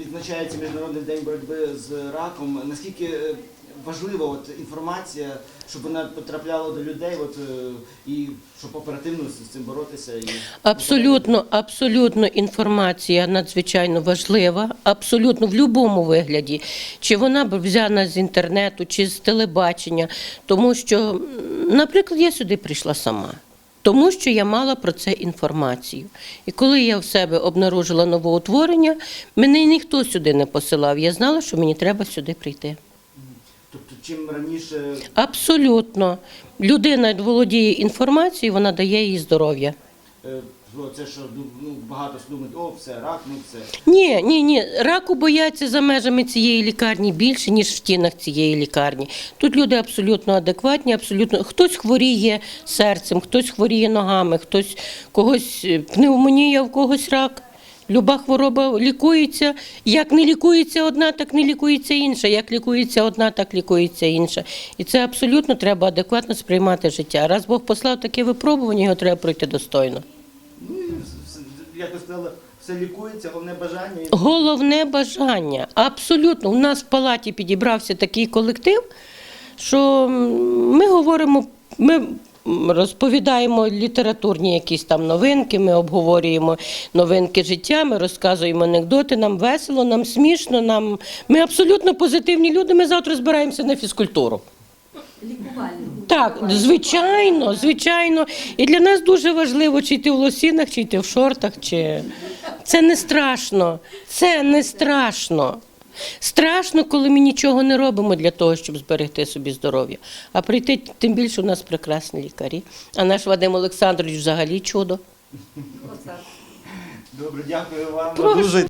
відзначається Міжнародний день боротьби з раком. Наскільки е, важлива от інформація, щоб вона потрапляла до людей, от е, і щоб оперативно з цим боротися і Абсолютно, абсолютно інформація надзвичайно важлива, абсолютно в будь-якому вигляді, чи вона б взяна з інтернету, чи з телебачення, тому що, наприклад, я сюди прийшла сама. Тому що я мала про це інформацію. І коли я в себе обнаружила новоутворення, мене ніхто сюди не посилав. Я знала, що мені треба сюди прийти. тобто чим раніше Абсолютно. Людина володіє інформацією, вона дає їй здоров'я. Це що ну, багато думають, о, все, рак, ну все. Ні, ні, ні. Раку бояться за межами цієї лікарні більше, ніж в стінах цієї лікарні. Тут люди абсолютно адекватні, абсолютно хтось хворіє серцем, хтось хворіє ногами, хтось когось е, пневмонія, в когось рак. Люба хвороба лікується. Як не лікується одна, так не лікується інша. Як лікується одна, так лікується інша. І це абсолютно треба адекватно сприймати життя. Раз Бог послав таке випробування, його треба пройти достойно. Як ви сказали, все лікується, головне бажання. Головне бажання. Абсолютно. У нас в палаті підібрався такий колектив, що ми говоримо, ми розповідаємо літературні якісь там новинки, ми обговорюємо новинки життя, ми розказуємо анекдоти, нам весело, нам смішно, нам... ми абсолютно позитивні люди, ми завтра збираємося на фізкультуру. Так, звичайно, звичайно. І для нас дуже важливо, чи йти в лосінах, чи йти в шортах, чи це не страшно. Це не страшно. Страшно, коли ми нічого не робимо для того, щоб зберегти собі здоров'я. А прийти, тим більше у нас прекрасні лікарі. А наш Вадим Олександрович взагалі чудо. Добре, дякую вам. Прошу. Дуже